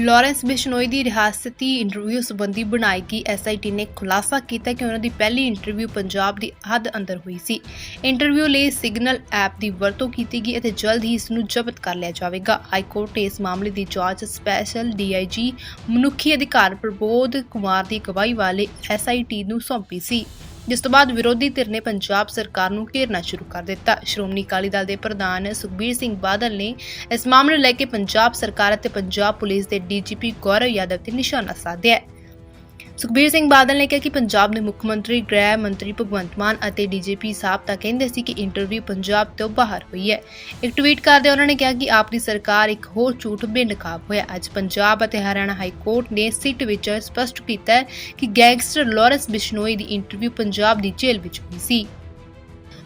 Lawrence Bishnoi ਦੀ ਰਿਹਾਸਤੀ interview ਸੰਬੰਧੀ ਬਣਾਈ ਗਈ ਐਸਆਈਟੀ ਨੇ ਖੁਲਾਸਾ ਕੀਤਾ ਕਿ ਉਹਨਾਂ ਦੀ ਪਹਿਲੀ ਇੰਟਰਵਿਊ ਪੰਜਾਬ ਦੀ ਹੱਦ ਅੰਦਰ ਹੋਈ ਸੀ। ਇੰਟਰਵਿਊ ਲਈ ਸਿਗਨਲ ਐਪ ਦੀ ਵਰਤੋਂ ਕੀਤੀ ਗਈ ਅਤੇ ਜਲਦ ਹੀ ਇਸ ਨੂੰ ਜ਼ਬਤ ਕਰ ਲਿਆ ਜਾਵੇਗਾ। ਹਾਈ ਕੋਰਟ ਨੇ ਇਸ ਮਾਮਲੇ ਦੀ ਜਾਂਚ ਸਪੈਸ਼ਲ ਡੀਆਈਜੀ ਮਨੁੱਖੀ ਅਧਿਕਾਰ ਪ੍ਰਬੋਧ ਕੁਮਾਰ ਦੀ ਅਗਵਾਈ ਵਾਲੇ ਐਸਆਈਟੀ ਨੂੰ ਸੌਂਪੀ ਸੀ। ਜਿਸ ਤੋਂ ਬਾਅਦ ਵਿਰੋਧੀ ਧਿਰ ਨੇ ਪੰਜਾਬ ਸਰਕਾਰ ਨੂੰ ਘੇਰਨਾ ਸ਼ੁਰੂ ਕਰ ਦਿੱਤਾ। ਸ਼੍ਰੋਮਣੀ ਅਕਾਲੀ ਦਲ ਦੇ ਪ੍ਰਧਾਨ ਸੁਖਬੀਰ ਸਿੰਘ ਬਾਦਲ ਨੇ ਇਸ ਮਾਮਲੇ ਨੂੰ ਲੈ ਕੇ ਪੰਜਾਬ ਸਰਕਾਰ ਅਤੇ ਪੰਜਾਬ ਪੁਲਿਸ ਦੇ ਡੀਜੀਪੀ ਗੌਰਵ ਯਾਦਵ ਤੇ ਨਿਸ਼ਾਨਾ ਸਾਧਿਆ ਹੈ। ਸੁਖਬੀਰ ਸਿੰਘ ਬਾਦਲ ਨੇ ਕਿਹਾ ਕਿ ਪੰਜਾਬ ਦੇ ਮੁੱਖ ਮੰਤਰੀ, ਗ੍ਰਹਿ ਮੰਤਰੀ ਭਗਵੰਤ ਮਾਨ ਅਤੇ ਡੀਜੀਪੀ ਸਾਹਿਬ ਤਾਂ ਕਹਿੰਦੇ ਸੀ ਕਿ ਇੰਟਰਵਿਊ ਪੰਜਾਬ ਤੋਂ ਬਾਹਰ ਹੋਈ ਹੈ। ਇੱਕ ਟਵੀਟ ਕਰਦੇ ਉਹਨਾਂ ਨੇ ਕਿਹਾ ਕਿ ਆਪ ਦੀ ਸਰਕਾਰ ਇੱਕ ਹੋਰ ਝੂਠ ਬੇਨਕਾਬ ਹੋਇਆ। ਅੱਜ ਪੰਜਾਬ ਅਤੇ ਹਰਿਆਣਾ ਹਾਈ ਕੋਰਟ ਨੇ ਸਿੱਟ ਵਿੱਚ ਸਪਸ਼ਟ ਕੀਤਾ ਹੈ ਕਿ ਗੈਂਗਸਟਰ ਲਾਰੈਂਸ ਬਿਸ਼ਨੋਈ ਦੀ ਇੰਟਰਵਿਊ ਪੰਜਾਬ ਦੀ ਜੇਲ੍ਹ ਵਿੱਚ ਹੋਈ ਸੀ।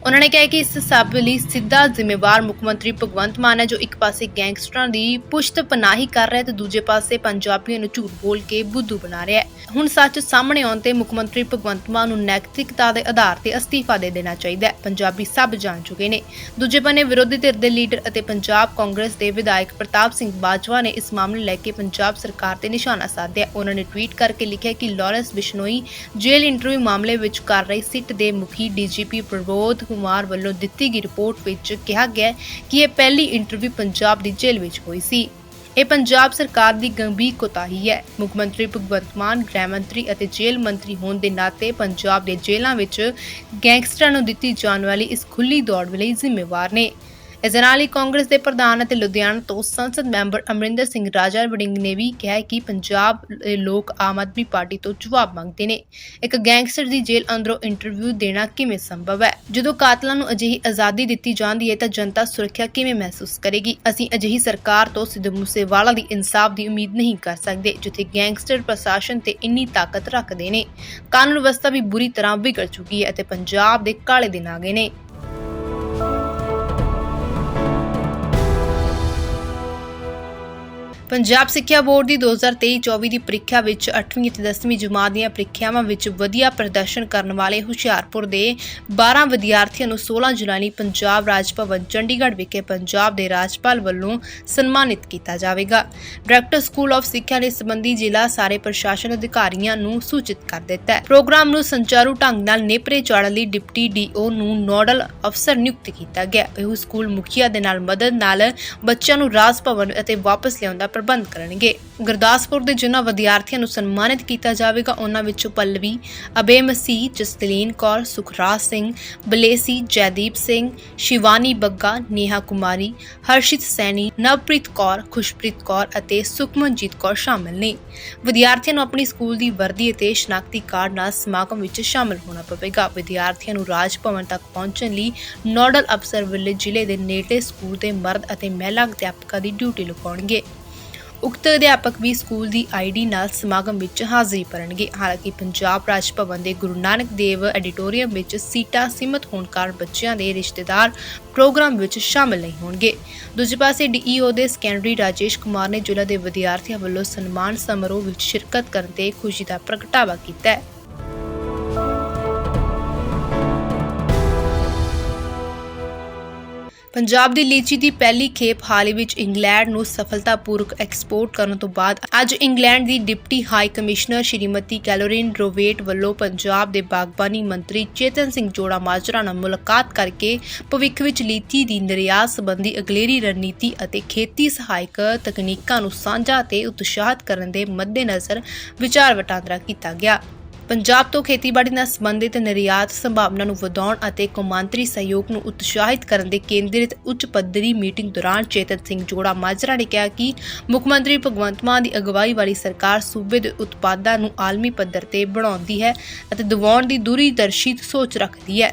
ਉਹਨਾਂ ਨੇ ਕਿਹਾ ਕਿ ਇਸ ਸਭ ਲਈ ਸਿੱਧਾ ਜ਼ਿੰਮੇਵਾਰ ਮੁੱਖ ਮੰਤਰੀ ਭਗਵੰਤ ਮਾਨ ਹੈ, ਜੋ ਇੱਕ ਪਾਸੇ ਗੈਂਗਸਟਰਾਂ ਦੀ ਪੁਸ਼ਤ ਪਨਾਹੀ ਕਰ ਰਿਹਾ ਹੈ ਤੇ ਦੂਜੇ ਪਾਸੇ ਪੰਜਾਬੀਆਂ ਨੂੰ ਝੂਠ ਬੋਲ ਕੇ ਬੁੱਧੂ ਬਣਾ ਰਿਹਾ ਹੈ। ਹੁਣ ਸੱਚ ਸਾਹਮਣੇ ਆਉਣ ਤੇ ਮੁੱਖ ਮੰਤਰੀ ਭਗਵੰਤ ਮਾਨ ਨੂੰ ਨੈਤਿਕਤਾ ਦੇ ਆਧਾਰ ਤੇ ਅਸਤੀਫਾ ਦੇ ਦੇਣਾ ਚਾਹੀਦਾ ਹੈ। ਪੰਜਾਬੀ ਸਭ ਜਾਣ ਚੁੱਕੇ ਨੇ। ਦੂਜੇ ਬੰਨੇ ਵਿਰੋਧੀ ਧਿਰ ਦੇ ਲੀਡਰ ਅਤੇ ਪੰਜਾਬ ਕਾਂਗਰਸ ਦੇ ਵਿਧਾਇਕ ਪ੍ਰਤਾਪ ਸਿੰਘ ਬਾਜਵਾ ਨੇ ਇਸ ਮਾਮਲੇ ਲੈ ਕੇ ਪੰਜਾਬ ਸਰਕਾਰ ਤੇ ਨਿਸ਼ਾਨਾ ਸਾਧਿਆ। ਉਹਨਾਂ ਨੇ ਟਵੀਟ ਕਰਕੇ ਲਿਖਿਆ ਕਿ ਲਾਰੈਂਸ ਬਿਸ਼ਨੋਈ ਜੇਲ੍ਹ ਇੰਟਰਵਿਊ ਮਾਮਲੇ ਵਿੱਚ ਕਰ ਰਹੀ ਸਿੱਟ ਦੇ ਮੁਖੀ ਡੀਜੀਪੀ ਪ੍ਰਬੋਧ ਕੁਮਾਰ ਵੱਲੋਂ ਦਿੱਤੀ ਗਈ ਰਿਪੋਰਟ ਵਿੱਚ ਕਿਹਾ ਗਿਆ ਹੈ ਕਿ ਇਹ ਪਹਿਲੀ ਇੰਟਰਵਿਊ ਪੰਜਾਬ ਦੀ ਜੇਲ੍ਹ ਵਿੱਚ ਹੋਈ ਸੀ। ਇਹ ਪੰਜਾਬ ਸਰਕਾਰ ਦੀ ਗੰਭੀਰ ਕੋਤਾਹੀ ਹੈ। ਮੁੱਖ ਮੰਤਰੀ ਭਗਵੰਤ ਮਾਨ, ਗ੍ਰਹਿ ਮੰਤਰੀ ਅਤੇ ਜੇਲ੍ਹ ਮੰਤਰੀ ਹੋਣ ਦੇ ਨਾਤੇ ਪੰਜਾਬ ਦੇ ਜੇਲ੍ਹਾਂ ਵਿੱਚ ਗੈਂਗਸਟਰਾਂ ਨੂੰ ਦਿੱਤੀ ਜਾਣ ਵਾਲੀ ਇਸ ਖੁੱਲੀ ਦੌੜ ਲਈ ਜ਼ਿੰਮੇਵਾਰ ਨੇ। ਇਸ ਦੇ ਨਾਲ ਹੀ ਕਾਂਗਰਸ ਦੇ ਪ੍ਰਧਾਨ ਅਤੇ ਲੁਧਿਆਣਾ ਤੋਂ ਸੰਸਦ ਮੈਂਬਰ ਅਮਰਿੰਦਰ ਸਿੰਘ ਰਾਜਾ ਵੜਿੰਗ ਨੇ ਵੀ ਕਿਹਾ ਕਿ ਪੰਜਾਬ ਦੇ ਲੋਕ ਆਮ ਆਦਮੀ ਪਾਰਟੀ ਤੋਂ ਜਵਾਬ ਮੰਗਦੇ ਨੇ। ਇੱਕ ਗੈਂਗਸਟਰ ਦੀ ਜੇਲ੍ਹ ਅੰਦਰੋਂ ਇੰਟਰਵਿਊ ਦੇਣਾ ਕਿਵੇਂ ਸੰਭਵ ਹੈ? ਜਦੋਂ ਕਾਤਲਾਂ ਨੂੰ ਅਜਿਹੀ ਆਜ਼ਾਦੀ ਦਿੱਤੀ ਜਾਂਦੀ ਹੈ ਤਾਂ ਜਨਤਾ ਸੁਰੱਖਿਆ ਕਿਵੇਂ ਮਹਿਸੂਸ ਕਰੇਗੀ? ਅਸੀਂ ਅਜਿਹੀ ਸਰਕਾਰ ਤੋਂ ਸਿੱਧੂ ਮੂਸੇਵਾਲਾ ਦੀ ਇਨਸਾਫ ਦੀ ਉਮੀਦ ਨਹੀਂ ਕਰ ਸਕਦੇ, ਜਿੱਥੇ ਗੈਂਗਸਟਰ ਪ੍ਰਸ਼ਾਸਨ ਤੇ ਇੰਨੀ ਤਾਕਤ ਰੱਖਦੇ ਨੇ। ਕਾਨੂੰਨ ਵਿਵਸਥਾ ਵੀ ਬੁਰੀ ਤਰ੍ਹਾਂ ਵਿਗੜ ਚੁੱਕੀ ਹੈ ਅਤੇ ਪੰਜਾਬ ਦੇ ਕਾਲੇ ਦਿਨ ਆ ਗਏ ਨੇ। ਪੰਜਾਬ ਸਿੱਖਿਆ ਬੋਰਡ ਦੀ 2023-24 ਦੀ ਪ੍ਰੀਖਿਆ ਵਿੱਚ 8ਵੀਂ ਅਤੇ 10ਵੀਂ ਜਮਾਤ ਦੀਆਂ ਪ੍ਰੀਖਿਆਵਾਂ ਵਿੱਚ ਵਧੀਆ ਪ੍ਰਦਰਸ਼ਨ ਕਰਨ ਵਾਲੇ ਹੁਸ਼ਿਆਰਪੁਰ ਦੇ 12 ਵਿਦਿਆਰਥੀਆਂ ਨੂੰ 16 ਜੁਲਾਈ ਨੂੰ ਪੰਜਾਬ ਰਾਜ ਭਵਨ ਚੰਡੀਗੜ੍ਹ ਵਿਖੇ ਪੰਜਾਬ ਦੇ ਰਾਜਪਾਲ ਵੱਲੋਂ ਸਨਮਾਨਿਤ ਕੀਤਾ ਜਾਵੇਗਾ। ਡਾਇਰੈਕਟਰ ਸਕੂਲ ਆਫ ਸਿੱਖਿਆ ਨੇ ਇਸ ਸੰਬੰਧੀ ਜ਼ਿਲ੍ਹਾ ਸਾਰੇ ਪ੍ਰਸ਼ਾਸਨ ਅਧਿਕਾਰੀਆਂ ਨੂੰ ਸੂਚਿਤ ਕਰ ਦਿੱਤਾ ਹੈ। ਪ੍ਰੋਗਰਾਮ ਨੂੰ ਸੰਚਾਰੂ ਢੰਗ ਨਾਲ ਨੇਪਰੇ ਚਾੜਨ ਲਈ ਡਿਪਟੀ ਡੀਓ ਨੂੰ ਨੋਡਲ ਅਫਸਰ ਨਿਯੁਕਤ ਕੀਤਾ ਗਿਆ। ਇਹ ਸਕੂਲ ਮੁਖੀਆ ਦੇ ਨਾਲ ਮਦਦ ਨਾਲ ਬੱਚਿਆਂ ਨੂੰ ਰਾਜ ਭਵਨ ਅਤੇ ਵਾਪਸ ਲਿਆਉਣ ਦਾ ਬੰਦ ਕਰਨਗੇ। ਗੁਰਦਾਸਪੁਰ ਦੇ ਜਿਨ੍ਹਾਂ ਵਿਦਿਆਰਥੀਆਂ ਨੂੰ ਸਨਮਾਨਿਤ ਕੀਤਾ ਜਾਵੇਗਾ, ਉਹਨਾਂ ਵਿੱਚੋਂ ਪੱਲਵੀ, ਅਬੇ ਮਸੀਹ ਜਸਤਲੀਨ ਕੌਰ, ਸੁਖਰਾਜ ਸਿੰਘ, ਬਲੇਸੀ, ਜੈਦੀਪ ਸਿੰਘ, ਸ਼ਿਵਾਨੀ ਬੱਗਾ, ਨੇਹਾ ਕੁਮਾਰੀ, ਹਰਸ਼ਿਤ ਸੈਣੀ, ਨਵਪ੍ਰੀਤ ਕੌਰ, ਖੁਸ਼ਪ੍ਰੀਤ ਕੌਰ ਅਤੇ ਸੁਖਮਨਜੀਤ ਕੌਰ ਸ਼ਾਮਲ ਨੇ। ਵਿਦਿਆਰਥੀਆਂ ਨੂੰ ਆਪਣੀ ਸਕੂਲ ਦੀ ਵਰਦੀ ਅਤੇ ਸ਼ਨਾਖਤੀ ਕਾਰਡ ਨਾਲ ਸਮਾਗਮ ਵਿੱਚ ਸ਼ਾਮਲ ਹੋਣਾ ਪਵੇਗਾ। ਵਿਦਿਆਰਥੀਆਂ ਨੂੰ ਰਾਜ ਭਵਨ ਤੱਕ ਪਹੁੰਚਣ ਲਈ ਨੋਡਲ ਅਫਸਰ ਵੱਲੋਂ ਜ਼ਿਲ੍ਹੇ ਦੇ ਨੇੜੇ ਸਕੂਲ ਦੇ ਮਰਦ ਅਤੇ ਮਹਿਲਾ ਅਧਿਆਪਕਾਂ ਦੀ ਡਿਊਟੀ ਲਗਾਉਣਗੇ। ਉਕਤ ਅਧਿਆਪਕ ਵੀ ਸਕੂਲ ਦੀ ਆਈਡੀ ਨਾਲ ਸਮਾਗਮ ਵਿੱਚ ਹਾਜ਼ਰੀ ਭਰਨਗੇ। ਹਾਲਾਂਕਿ ਪੰਜਾਬ ਰਾਜ ਭਵਨ ਦੇ ਗੁਰੂ ਨਾਨਕ ਦੇਵ ਐਡੀਟੋਰੀਅਮ ਵਿੱਚ ਸੀਟਾਂ ਸੀਮਤ ਹੋਣ ਕਾਰਨ ਬੱਚਿਆਂ ਦੇ ਰਿਸ਼ਤੇਦਾਰ ਪ੍ਰੋਗਰਾਮ ਵਿੱਚ ਸ਼ਾਮਲ ਨਹੀਂ ਹੋਣਗੇ। ਦੂਜੇ ਪਾਸੇ ਡੀਈਓ ਦੇ ਸੈਕੰਡਰੀ ਰਾਜੇਸ਼ ਕੁਮਾਰ ਨੇ ਜ਼ਿਲ੍ਹਾ ਦੇ ਵਿਦਿਆਰਥੀਆਂ ਵੱਲੋਂ ਸਨਮਾਨ ਸਮਾਰੋਹ ਵਿੱਚ ਸ਼ਿਰਕਤ ਕਰਨ ਤੇ ਖੁਸ਼ੀ ਦਾ ਪ੍ਰਗਟਾਵਾ ਕੀਤਾ ਹੈ। ਪੰਜਾਬ ਦੀ ਲੀਚੀ ਦੀ ਪਹਿਲੀ ਖੇਪ ਹਾਲ ਹੀ ਵਿੱਚ ਇੰਗਲੈਂਡ ਨੂੰ ਸਫਲਤਾਪੂਰਵਕ ਐਕਸਪੋਰਟ ਕਰਨ ਤੋਂ ਬਾਅਦ ਅੱਜ ਇੰਗਲੈਂਡ ਦੀ deputy high commissioner Shrimati Caroline Rowett ਵੱਲੋਂ ਪੰਜਾਬ ਦੇ ਬਾਗਬਾਨੀ ਮੰਤਰੀ ਚੇਤਨ ਸਿੰਘ ਜੋੜਾ ਮਾਜਰਾ ਨਾਲ ਮੁਲਾਕਾਤ ਕਰਕੇ ਭਵਿੱਖ ਵਿੱਚ ਲੀਚੀ ਦੀ ਨਿਰਯਾਤ ਸੰਬੰਧੀ ਅਗਲੇਰੀ ਰਣਨੀਤੀ ਅਤੇ ਖੇਤੀ ਸਹਾਇਕ ਤਕਨੀਕਾਂ ਨੂੰ ਸਾਂਝਾ ਤੇ ਉਤਸ਼ਾਹਿਤ ਕਰਨ ਦੇ ਮੱਦੇਨਜ਼ਰ ਵਿਚਾਰ ਵਟਾਂਦਰਾ ਕੀਤਾ ਗਿਆ। ਪੰਜਾਬ ਤੋਂ ਖੇਤੀਬਾੜੀ ਨਾਲ ਸੰਬੰਧਿਤ ਨਿਰਯਾਤ ਸੰਭਾਵਨਾ ਨੂੰ ਵਧਾਉਣ ਅਤੇ ਕੌਮਾਂਤਰੀ ਸਹਿਯੋਗ ਨੂੰ ਉਤਸ਼ਾਹਿਤ ਕਰਨ ਦੇ ਕੇਂਦਰਿਤ ਉੱਚ ਪੱਧਰੀ ਮੀਟਿੰਗ ਦੌਰਾਨ ਚੇਤਨ ਸਿੰਘ ਜੋੜਾ ਮਾਜਰਾ ਨੇ ਕਿਹਾ ਕਿ ਮੁੱਖ ਮੰਤਰੀ ਭਗਵੰਤ ਮਾਨ ਦੀ ਅਗਵਾਈ ਵਾਲੀ ਸਰਕਾਰ ਸੂਬੇ ਦੇ ਉਤਪਾਦਾਂ ਨੂੰ ਆਲਮੀ ਪੱਧਰ ਤੇ ਬਣਾਉਂਦੀ ਹੈ ਅਤੇ ਦਿਵਾਉਣ ਦੀ ਦੂਰੀ ਦਰਸ਼ਿਤ ਸੋਚ ਰੱਖਦੀ ਹੈ।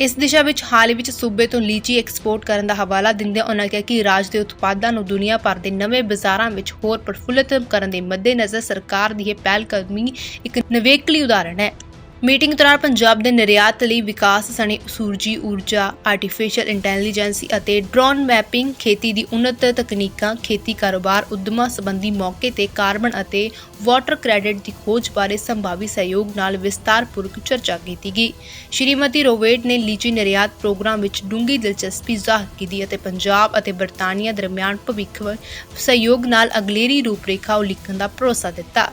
ਇਸ ਦਿਸ਼ਾ ਵਿੱਚ ਹਾਲ ਹੀ ਵਿੱਚ ਸੂਬੇ ਤੋਂ ਲੀਚੀ ਐਕਸਪੋਰਟ ਕਰਨ ਦਾ ਹਵਾਲਾ ਦਿੰਦਿਆਂ ਉਨ੍ਹਾਂ ਕਿਹਾ ਕਿ ਰਾਜ ਦੇ ਉਤਪਾਦਾਂ ਨੂੰ ਦੁਨੀਆ ਭਰ ਦੇ ਨਵੇਂ ਬਾਜ਼ਾਰਾਂ ਵਿੱਚ ਹੋਰ ਪ੍ਰਫੁੱਲਤ ਕਰਨ ਦੇ ਮੱਦੇਨਜ਼ਰ ਸਰਕਾਰ ਦੀ ਇਹ ਪਹਿਲ ਕਦਮੀ ਇੱਕ ਨਵੇਕਲੀ ਉਦਾਹਰਣ ਹੈ। ਮੀਟਿੰਗ ਦੌਰਾਨ ਪੰਜਾਬ ਦੇ ਨਿਰਯਾਤ ਲਈ ਵਿਕਾਸ ਸਣੇ ਸੂਰਜੀ ਊਰਜਾ ਆਰਟੀਫੀਸ਼ੀਅਲ ਇੰਟੈਲੀਜੈਂਸੀ ਅਤੇ ਡਰੋਨ ਮੈਪਿੰਗ ਖੇਤੀ ਦੀ ਉન્નਤ ਤਕਨੀਕਾਂ, ਖੇਤੀ ਕਾਰੋਬਾਰ, ਉਦਮਾਂ ਸੰਬੰਧੀ ਮੌਕੇ ਤੇ ਕਾਰਬਨ ਅਤੇ ਵਾਟਰ ਕ੍ਰੈਡਿਟ ਦੀ ਖੋਜ ਬਾਰੇ ਸੰਭਾਵੀ ਸਹਿਯੋਗ ਨਾਲ ਵਿਸਤਾਰਪੂਰਵਕ ਚਰਚਾ ਕੀਤੀ ਗਈ। ਸ਼੍ਰੀਮਤੀ ਰੋਵੇਟ ਨੇ ਲੀਚੀ ਨਿਰਯਾਤ ਪ੍ਰੋਗਰਾਮ ਵਿੱਚ ਡੂੰਘੀ ਦਿਲਚਸਪੀ ਜ਼ਾਹਰ ਕੀਤੀ ਅਤੇ ਪੰਜਾਬ ਅਤੇ ਬਰਤਾਨੀਆ ਦਰਮਿਆਨ ਭਵਿੱਖ ਸਹਿਯੋਗ ਨਾਲ ਅਗਲੇਰੀ ਰੂਪਰੇਖਾ ਉਲੀਕਣ ਦਾ ਭਰੋਸਾ ਦਿੱਤਾ।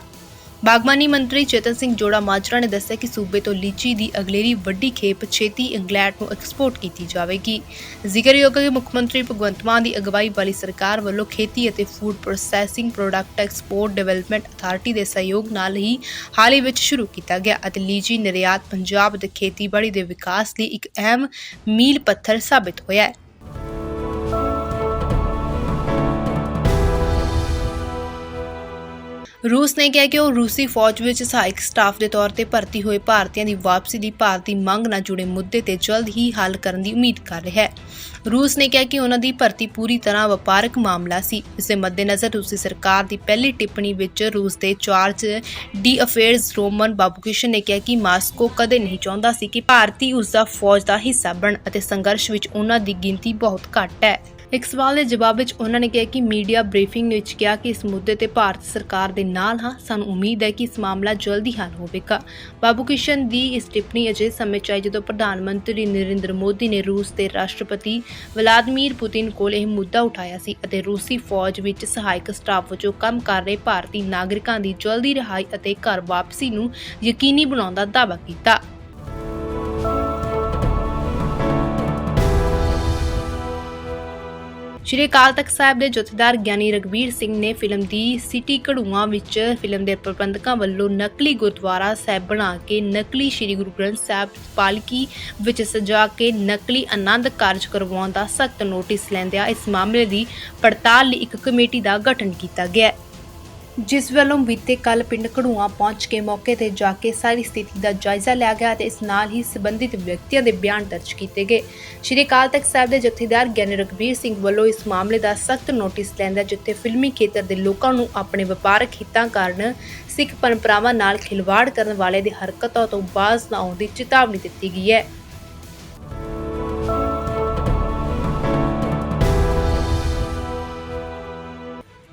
ਬਾਗਬਾਨੀ ਮੰਤਰੀ ਚੇਤਨ ਸਿੰਘ ਜੋੜਾ ਮਾਜਰਾ ਨੇ ਦੱਸਿਆ ਕਿ ਸੂਬੇ ਤੋਂ ਲੀਚੀ ਦੀ ਅਗਲੇਰੀ ਵੱਡੀ ਖੇਪ ਛੇਤੀ ਇੰਗਲੈਂਡ ਨੂੰ ਐਕਸਪੋਰਟ ਕੀਤੀ ਜਾਵੇਗੀ। ਜ਼ਿਕਰਯੋਗ ਹੈ ਕਿ ਮੁੱਖ ਮੰਤਰੀ ਭਗਵੰਤ ਮਾਨ ਦੀ ਅਗਵਾਈ ਵਾਲੀ ਸਰਕਾਰ ਵੱਲੋਂ ਖੇਤੀ ਅਤੇ food processing product export development authority ਦੇ ਸਹਿਯੋਗ ਨਾਲ ਹੀ ਹਾਲ ਹੀ ਵਿੱਚ ਸ਼ੁਰੂ ਕੀਤਾ ਗਿਆ ਅਤੇ ਲੀਚੀ ਨਿਰਯਾਤ ਪੰਜਾਬ ਦੇ ਖੇਤੀਬਾੜੀ ਦੇ ਵਿਕਾਸ ਲਈ ਇੱਕ ਅਹਿਮ ਮੀਲ ਪੱਥਰ ਸਾਬਿਤ ਹੋਇਆ ਹੈ। ਰੂਸ ਨੇ ਕਿਹਾ ਕਿ ਉਹ ਰੂਸੀ ਫੌਜ ਵਿੱਚ ਸਹਾਇਕ ਸਟਾਫ ਦੇ ਤੌਰ ਤੇ ਭਰਤੀ ਹੋਏ ਭਾਰਤੀਆਂ ਦੀ ਵਾਪਸੀ ਦੀ ਭਾਰਤੀ ਮੰਗ ਨਾਲ ਜੁੜੇ ਮੁੱਦੇ ਤੇ ਜਲਦ ਹੀ ਹੱਲ ਕਰਨ ਦੀ ਉਮੀਦ ਕਰ ਰਿਹਾ ਹੈ। ਰੂਸ ਨੇ ਕਿਹਾ ਕਿ ਉਹਨਾਂ ਦੀ ਭਰਤੀ ਪੂਰੀ ਤਰ੍ਹਾਂ ਵਪਾਰਕ ਮਾਮਲਾ ਸੀ। ਇਸ ਦੇ ਮੱਦੇਨਜ਼ਰ ਰੂਸੀ ਸਰਕਾਰ ਦੀ ਪਹਿਲੀ ਟਿੱਪਣੀ ਵਿੱਚ ਰੂਸ ਦੇ charge d' affaires Roman Babushkin ਨੇ ਕਿਹਾ ਕਿ ਮਾਸਕੋ ਕਦੇ ਨਹੀਂ ਚਾਹੁੰਦਾ ਸੀ ਕਿ ਭਾਰਤੀ ਉਸ ਦਾ ਫੌਜ ਦਾ ਹਿੱਸਾ ਬਣ ਅਤੇ ਸੰਘਰਸ਼ ਵਿੱਚ ਉਹਨਾਂ ਦੀ ਗਿਣਤੀ ਬਹੁਤ ਘੱਟ ਹੈ। ਇੱਕ ਸਵਾਲ ਦੇ ਜਵਾਬ ਵਿੱਚ ਉਹਨਾਂ ਨੇ ਕਿਹਾ ਕਿ ਮੀਡੀਆ ਬਰੀਫਿੰਗ ਵਿੱਚ ਕਿਹਾ ਕਿ ਇਸ ਮੁੱਦੇ ਤੇ ਭਾਰਤ ਸਰਕਾਰ ਦੇ ਨਾਲ ਹਾਂ, ਸਾਨੂੰ ਉਮੀਦ ਹੈ ਕਿ ਇਸ ਮਾਮਲਾ ਜਲਦੀ ਹੱਲ ਹੋਵੇਗਾ। ਬਾਬੂ ਕਿਸ਼ਨ ਦੀ ਇਸ ਟਿੱਪਣੀ ਅਜੇ ਸਮੇਂ ਚਾਹੀ ਜਦੋਂ ਪ੍ਰਧਾਨ ਮੰਤਰੀ ਨਰਿੰਦਰ ਮੋਦੀ ਨੇ ਰੂਸ ਦੇ ਰਾਸ਼ਟਰਪਤੀ ਵਲਾਦੀਮੀਰ ਪੁਤਿਨ ਕੋਲ ਇਹ ਮੁੱਦਾ ਉਠਾਇਆ ਸੀ ਅਤੇ ਰੂਸੀ ਫੌਜ ਵਿੱਚ ਸਹਾਇਕ ਸਟਾਫ ਵਜੋਂ ਕੰਮ ਕਰ ਰਹੇ ਭਾਰਤੀ ਨਾਗਰਿਕਾਂ ਦੀ ਜਲਦੀ ਰਿਹਾਈ ਅਤੇ ਘਰ ਵਾਪਸੀ ਨੂੰ ਯਕੀਨੀ ਬਣਾਉਣ ਦਾ ਦਾਅਵਾ ਕੀਤਾ। ਸ਼੍ਰੀ ਅਕਾਲ ਤਖਤ ਸਾਹਿਬ ਦੇ ਜਥੇਦਾਰ ਗਿਆਨੀ ਰਗਵੀਰ ਸਿੰਘ ਨੇ ਫਿਲਮ ਦੀ ਸਿਟੀ ਘੜੂਆਂ ਵਿੱਚ ਫਿਲਮ ਦੇ ਪ੍ਰਬੰਧਕਾਂ ਵੱਲੋਂ ਨਕਲੀ ਗੁਰਦੁਆਰਾ ਸਾਹਿਬ ਬਣਾ ਕੇ ਨਕਲੀ ਸ਼੍ਰੀ ਗੁਰੂ ਗ੍ਰੰਥ ਸਾਹਿਬ ਪਾਲਕੀ ਵਿੱਚ ਸਜਾ ਕੇ ਨਕਲੀ ਆਨੰਦ ਕਾਰਜ ਕਰਵਾਉਣ ਦਾ ਸਖਤ ਨੋਟਿਸ ਲੈਂਦਿਆਂ ਇਸ ਮਾਮਲੇ ਦੀ ਪੜਤਾਲ ਲਈ ਇੱਕ ਕਮੇਟੀ ਦਾ ਗਠਨ ਕੀਤਾ ਗਿਆ ਹੈ। ਜਿਸ ਵੱਲੋਂ ਬੀਤੇ ਕੱਲ ਪਿੰਡ ਘੜੂਆਂ ਪਹੁੰਚ ਕੇ ਮੌਕੇ ਤੇ ਜਾ ਕੇ ਸਾਰੀ ਸਥਿਤੀ ਦਾ ਜਾਇਜ਼ਾ ਲਿਆ ਗਿਆ ਤੇ ਇਸ ਨਾਲ ਹੀ ਸੰਬੰਧਿਤ ਵਿਅਕਤੀਆਂ ਦੇ ਬਿਆਨ ਦਰਜ ਕੀਤੇ ਗਏ। ਸ਼੍ਰੀ ਅਕਾਲ ਤਖਤ ਸਾਹਿਬ ਦੇ ਜਥੇਦਾਰ ਗਿਆਨੀ ਰਘਬੀਰ ਸਿੰਘ ਵੱਲੋਂ ਇਸ ਮਾਮਲੇ ਦਾ ਸਖਤ ਨੋਟਿਸ ਲੈਂਦਾ ਜਿੱਥੇ ਫਿਲਮੀ ਖੇਤਰ ਦੇ ਲੋਕਾਂ ਨੂੰ ਆਪਣੇ ਵਪਾਰਕ ਹਿੱਤਾਂ ਕਾਰਨ ਸਿੱਖ ਪਰੰਪਰਾਵਾਂ ਨਾਲ ਖਿਲਵਾੜ ਕਰਨ ਵਾਲੇ ਦੀ ਹਰਕਤਾਂ ਤੋਂ ਬਾਜ਼ ਨਾ ਆਉਣ ਦੀ ਚੇਤਾਵਨੀ ਦਿੱਤੀ ਗਈ ਹੈ।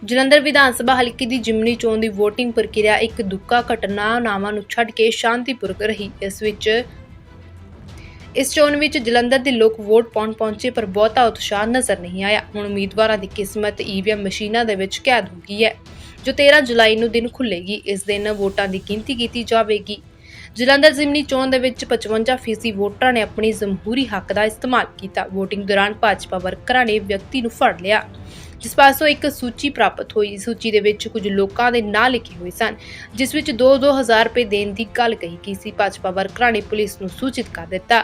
ਜਲੰਧਰ ਵਿਧਾਨ ਸਭਾ ਹਲਕੇ ਦੀ ਜਿਮਨੀ ਚੋਣ ਦੀ VOTING ਪ੍ਰਕਿਰਿਆ ਇੱਕ ਦੁੱਖ ਘਟਨਾ ਨਾਵਾਂ ਨੂੰ ਛੱਡ ਕੇ ਸ਼ਾਂਤੀਪੂਰਕ ਰਹੀ। ਇਸ ਵਿੱਚ ਇਸ ਚੋਣ ਵਿੱਚ ਜਲੰਧਰ ਦੇ ਲੋਕ ਵੋਟ ਪਾਉਣ ਪਹੁੰਚੇ ਪਰ ਬਹੁਤਾ ਉਤਸ਼ਾਹ ਨਜ਼ਰ ਨਹੀਂ ਆਇਆ। ਹੁਣ ਉਮੀਦਵਾਰਾਂ ਦੀ ਕਿਸਮਤ ਈਵੀਐਮ ਮਸ਼ੀਨਾਂ ਦੇ ਵਿੱਚ ਕੈਦ ਹੋ ਗਈ ਹੈ, ਜੋ 13 ਜੁਲਾਈ ਨੂੰ ਦਿਨ ਖੁੱਲੇਗੀ ਇਸ ਦਿਨ ਵੋਟਾਂ ਦੀ ਗਿਣਤੀ ਕੀਤੀ ਜਾਵੇਗੀ। ਜਲੰਧਰ ਜ਼ਿਮਨੀ ਚੋਣ ਦੇ ਵਿੱਚ 55% ਵੋਟਰਾਂ ਨੇ ਆਪਣੀ ਜਮਹੂਰੀ ਹੱਕ ਦਾ ਇਸਤੇਮਾਲ ਕੀਤਾ। VOTING ਦੌਰਾਨ ਭਾਜਪਾ ਵਰਕਰਾਂ ਨੇ ਵਿਅਕਤੀ ਨੂੰ ਫੜ ਲਿਆ। ਜਿਸ ਪਾਸੋਂ ਇੱਕ ਸੂਚੀ ਪ੍ਰਾਪਤ ਹੋਈ। ਸੂਚੀ ਦੇ ਵਿੱਚ ਕੁਝ ਲੋਕਾਂ ਦੇ ਨਾਂ ਲਿਖੇ ਹੋਏ ਸਨ, ਜਿਸ ਵਿੱਚ 2-2000 ਰੁਪਏ ਦੇਣ ਦੀ ਗੱਲ ਕਹੀ ਗਈ ਸੀ। ਭਾਜਪਾ ਵਰਕਰਾਂ ਨੇ ਪੁਲਿਸ ਨੂੰ ਸੂਚਿਤ ਕਰ ਦਿੱਤਾ।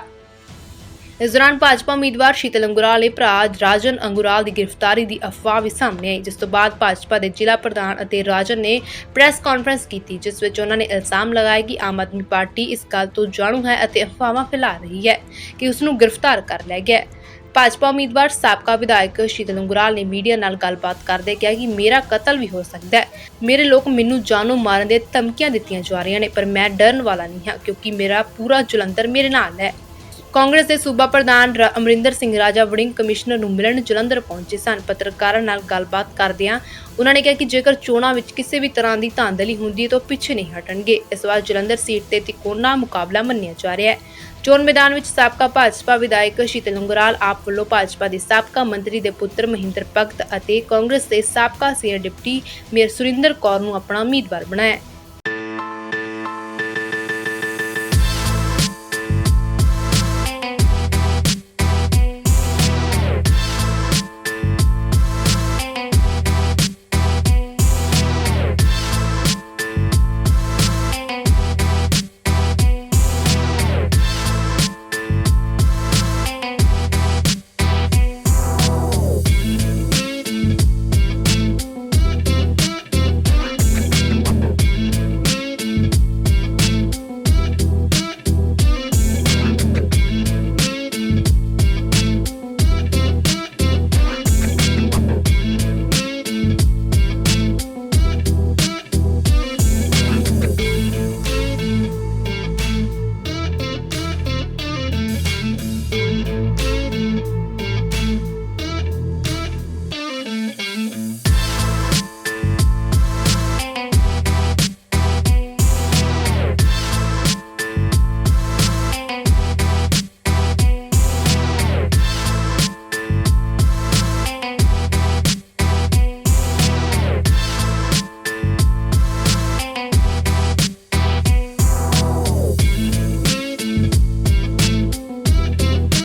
ਇਸ ਦੌਰਾਨ ਭਾਜਪਾ ਉਮੀਦਵਾਰ ਸ਼ੀਤਲ ਅੰਗੁਰਾਲ ਦੇ ਭਰਾ ਰਾਜਨ ਅੰਗੁਰਾਲ ਦੀ ਗ੍ਰਿਫਤਾਰੀ ਦੀ ਅਫਵਾਹ ਵੀ ਸਾਹਮਣੇ ਆਈ, ਜਿਸ ਤੋਂ ਬਾਅਦ ਭਾਜਪਾ ਦੇ ਜ਼ਿਲ੍ਹਾ ਪ੍ਰਧਾਨ ਅਤੇ ਰਾਜਨ ਨੇ ਪ੍ਰੈਸ ਕਾਨਫਰੰਸ ਕੀਤੀ, ਜਿਸ ਵਿੱਚ ਉਹਨਾਂ ਨੇ ਇਲਜ਼ਾਮ ਲਗਾਇਆ ਕਿ ਆਮ ਆਦਮੀ ਪਾਰਟੀ ਇਸ ਗੱਲ ਤੋਂ ਜਾਣੂ ਹੈ ਅਤੇ ਅਫਵਾਹਾਂ ਫੈਲਾ ਰਹੀ ਹੈ ਕਿ ਉਸ ਨੂੰ ਗ੍ਰਿਫਤਾਰ ਕਰ ਲਿਆ ਗਿਆ ਹੈ। ਭਾਜਪਾ ਉਮੀਦਵਾਰ ਸਾਬਕਾ ਵਿਧਾਇਕ ਸ਼ੀਤਲ ਅੰਗੁਰਾਲ ਨੇ ਮੀਡੀਆ ਨਾਲ ਗੱਲਬਾਤ ਕਰਦੇ ਕਿਹਾ ਕਿ ਮੇਰਾ ਕਤਲ ਵੀ ਹੋ ਸਕਦਾ ਹੈ। ਮੇਰੇ ਲੋਕ ਮੈਨੂੰ ਜਾਨੋਂ ਮਾਰਨ ਦੇ ਧਮਕੀਆਂ ਦਿੱਤੀਆਂ ਜਾ ਰਹੀਆਂ ਨੇ, ਪਰ ਮੈਂ ਡਰਨ ਵਾਲਾ ਨਹੀਂ ਹਾਂ ਕਿਉਂਕਿ ਮੇਰਾ ਪੂਰਾ ਜਲੰਧਰ ਮੇਰੇ ਨਾਲ ਹੈ। ਕਾਂਗਰਸ ਦੇ ਸੂਬਾ ਪ੍ਰਧਾਨ ਰ- ਅਮਰਿੰਦਰ ਸਿੰਘ ਰਾਜਾ ਵੜਿੰਗ ਕਮਿਸ਼ਨਰ ਨੂੰ ਮਿਲਣ ਜਲੰਧਰ ਪਹੁੰਚੇ ਸਨ। ਪੱਤਰਕਾਰਾਂ ਨਾਲ ਗੱਲਬਾਤ ਕਰਦਿਆਂ ਉਨ੍ਹਾਂ ਨੇ ਕਿਹਾ ਕਿ ਜੇਕਰ ਚੋਣਾਂ ਵਿੱਚ ਕਿਸੇ ਵੀ ਤਰ੍ਹਾਂ ਦੀ ਧਾਂਦਲੀ ਹੁੰਦੀ ਹੈ ਤਾਂ ਉਹ ਪਿੱਛੇ ਨਹੀਂ ਹਟਣਗੇ। ਇਸ ਵਾਰ ਜਲੰਧਰ ਸੀਟ ਤੇ ਤਿਕੋਣਾ ਮੁਕਾਬਲਾ ਮੰਨਿਆ ਜਾ ਰਿਹਾ ਹੈ। ਚੋਣ ਮੈਦਾਨ ਵਿੱਚ ਸਾਬਕਾ ਭਾਜਪਾ ਵਿਧਾਇਕ ਸ਼ੀਤਲ ਉਂਗਰਾਲ ਆਪ ਵੱਲੋਂ ਭਾਜਪਾ ਦੇ ਸਾਬਕਾ ਮੰਤਰੀ ਦੇ ਪੁੱਤਰ ਮਹਿੰਦਰ ਭਗਤ ਅਤੇ ਕਾਂਗਰਸ ਦੇ ਸਾਬਕਾ senior deputy mayor Surinder Kaur ਨੂੰ ਆਪਣਾ ਉਮੀਦਵਾਰ ਬਣਾਇਆ। ਹੈ।